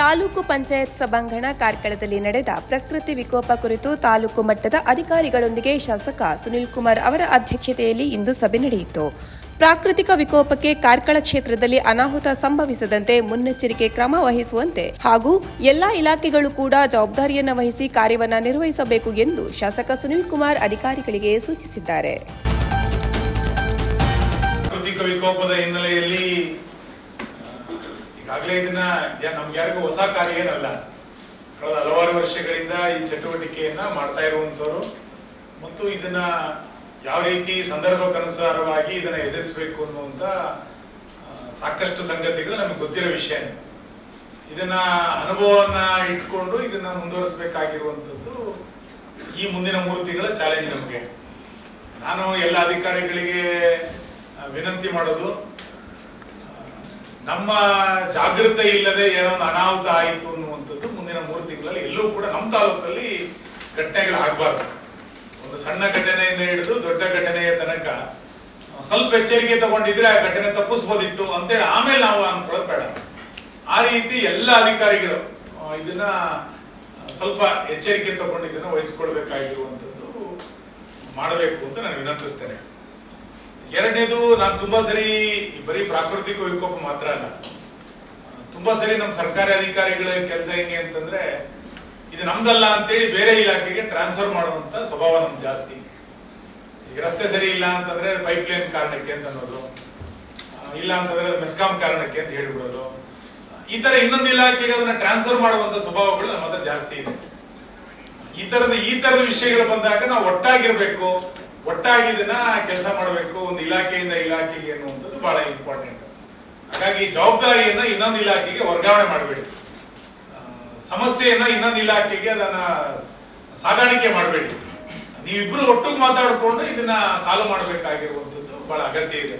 ತಾಲೂಕು ಪಂಚಾಯತ್ ಸಭಾಂಗಣ ಕಾರ್ಕಳದಲ್ಲಿ ನಡೆದ ಪ್ರಕೃತಿ ವಿಕೋಪ ಕುರಿತು ತಾಲೂಕು ಮಟ್ಟದ ಅಧಿಕಾರಿಗಳೊಂದಿಗೆ ಶಾಸಕ ಸುನಿಲ್ ಕುಮಾರ್ ಅವರ ಅಧ್ಯಕ್ಷತೆಯಲ್ಲಿ ಇಂದು ಸಭೆ ನಡೆಯಿತು. ಪ್ರಾಕೃತಿಕ ವಿಕೋಪಕ್ಕೆ ಕಾರ್ಕಳ ಕ್ಷೇತ್ರದಲ್ಲಿ ಅನಾಹುತ ಸಂಭವಿಸದಂತೆ ಮುನ್ನೆಚ್ಚರಿಕೆ ಕ್ರಮ ವಹಿಸುವಂತೆ ಹಾಗೂ ಎಲ್ಲಾ ಇಲಾಖೆಗಳು ಕೂಡ ಜವಾಬ್ದಾರಿಯನ್ನು ವಹಿಸಿ ಕಾರ್ಯವನ್ನು ನಿರ್ವಹಿಸಬೇಕು ಎಂದು ಶಾಸಕ ಸುನಿಲ್ ಕುಮಾರ್ ಅಧಿಕಾರಿಗಳಿಗೆ ಸೂಚಿಸಿದ್ದಾರೆ. ಈಗಾಗಲೇ ಇದನ್ನ ನಮ್ಗೆ ಯಾರಿಗೂ ಹೊಸ ಕಾರ್ಯ ಏನಲ್ಲ. ಕಳೆದ ಹಲವಾರು ವರ್ಷಗಳಿಂದ ಈ ಚಟುವಟಿಕೆಯನ್ನ ಮಾಡ್ತಾ ಇರುವಂತವರು ಮತ್ತು ಇದನ್ನ ಯಾವ ರೀತಿ ಸಂದರ್ಭಕ್ಕನುಸಾರವಾಗಿ ಇದನ್ನ ಎದುರಿಸಬೇಕು ಅನ್ನುವಂತ ಸಾಕಷ್ಟು ಸಂಗತಿಗಳು ನಮಗೆ ಗೊತ್ತಿರೋ ವಿಷಯ ಇದನ್ನ ಅನುಭವವನ್ನ ಇಟ್ಕೊಂಡು ಇದನ್ನ ಮುಂದುವರಿಸಬೇಕಾಗಿರುವಂತದ್ದು ಈ ಮುಂದಿನ ಮೂರು ತಿಂಗಳ ಚಾಲೆಂಜ್ ನಮಗೆ. ನಾನು ಎಲ್ಲ ಅಧಿಕಾರಿಗಳಿಗೆ ವಿನಂತಿ ಮಾಡೋದು ನಮ್ಮ ಜಾಗೃತೆ ಇಲ್ಲದೆ ಏನೋ ಒಂದು ಅನಾಹುತ ಆಯಿತು ಅನ್ನುವಂಥದ್ದು ಮುಂದಿನ ಮೂರು ತಿಂಗಳಲ್ಲಿ ಎಲ್ಲೂ ಕೂಡ ನಮ್ಮ ತಾಲೂಕಲ್ಲಿ ಘಟನೆಗಳು ಆಗಬಾರ್ದು ಒಂದು ಸಣ್ಣ ಘಟನೆಯಿಂದ ಹಿಡಿದು ದೊಡ್ಡ ಘಟನೆಯ ತನಕ ಸ್ವಲ್ಪ ಎಚ್ಚರಿಕೆ ತಗೊಂಡಿದ್ರೆ ಆ ಘಟನೆ ತಪ್ಪಿಸ್ಬೋದಿತ್ತು ಅಂತೇಳಿ ಆಮೇಲೆ ನಾವು ಅನ್ಕೊಳ್ಳೋದು ಬೇಡ. ಆ ರೀತಿ ಎಲ್ಲ ಅಧಿಕಾರಿಗಳು ಇದನ್ನ ಸ್ವಲ್ಪ ಎಚ್ಚರಿಕೆ ತಗೊಂಡಿದ್ದನ್ನು ವಹಿಸ್ಕೊಳ್ಬೇಕಾಗಿರುವಂಥದ್ದು ಮಾಡಬೇಕು ಅಂತ ನಾನು ವಿನಂತಿಸ್ತೇನೆ. ಎರಡನೇದು, ನಾನು ತುಂಬಾ ಸರಿ ಬರೀ ಪ್ರಾಕೃತಿಕ ವಿಕೋಪ ಮಾತ್ರ ಅಲ್ಲ. ತುಂಬಾ ಸರಿ ನಮ್ಮ ಸರ್ಕಾರಿ ಅಧಿಕಾರಿಗಳ ಕೆಲಸ ಹೆಂಗೆ ಅಂತಂದ್ರೆ, ಇದು ನಮ್ದಲ್ಲ ಅಂತೇಳಿ ಬೇರೆ ಇಲಾಖೆಗೆ ಟ್ರಾನ್ಸ್ಫರ್ ಮಾಡುವಂತ ಸ್ವಭಾವ ನಮ್ಗೆ ಜಾಸ್ತಿ. ಈಗ ರಸ್ತೆ ಸರಿ ಇಲ್ಲ ಅಂತಂದ್ರೆ ಪೈಪ್ ಲೈನ್ ಕಾರಣಕ್ಕೆ ಅಂತ ಅನ್ನೋದು. ಇಲ್ಲ ಅಂತಂದ್ರೆ ಮೆಸ್ಕಾಂ ಕಾರಣಕ್ಕೆ ಅಂತ ಹೇಳ್ಬಿಡೋದು. ಈ ತರ ಇನ್ನೊಂದು ಇಲಾಖೆಗೆ ಅದನ್ನ ಟ್ರಾನ್ಸ್ಫರ್ ಮಾಡುವಂತ ಸ್ವಭಾವಗಳು ನಮ್ಮ ಹತ್ರ ಜಾಸ್ತಿ ಇದೆ. ಈ ತರದ ಈ ತರದ ವಿಷಯಗಳು ಬಂದಾಗ ನಾವು ಒಟ್ಟಾಗಿರ್ಬೇಕು. ಒಟ್ಟಾಗಿ ಇದನ್ನ ಕೆಲಸ ಮಾಡಬೇಕು, ಒಂದು ಇಲಾಖೆಯಿಂದ ಇಲಾಖೆಗೆ ಅನ್ನುವಂಥದ್ದು ಬಹಳ ಇಂಪಾರ್ಟೆಂಟ್ ಹಾಗಾಗಿ ಜವಾಬ್ದಾರಿಯನ್ನ ಇನ್ನೊಂದು ಇಲಾಖೆಗೆ ವರ್ಗಾವಣೆ ಮಾಡಬೇಡಿ. ಸಮಸ್ಯೆಯನ್ನ ಇನ್ನೊಂದು ಇಲಾಖೆಗೆ ಅದನ್ನ ಸಾಗಾಣಿಕೆ ಮಾಡಬೇಡಿ. ನೀವಿಬ್ರು ಒಟ್ಟಿಗೆ ಮಾತಾಡಿಕೊಂಡು ಇದನ್ನ ಸಾಲ್ವ್ ಮಾಡಬೇಕಾಗಿರುವಂಥದ್ದು ಬಹಳ ಅಗತ್ಯ ಇದೆ.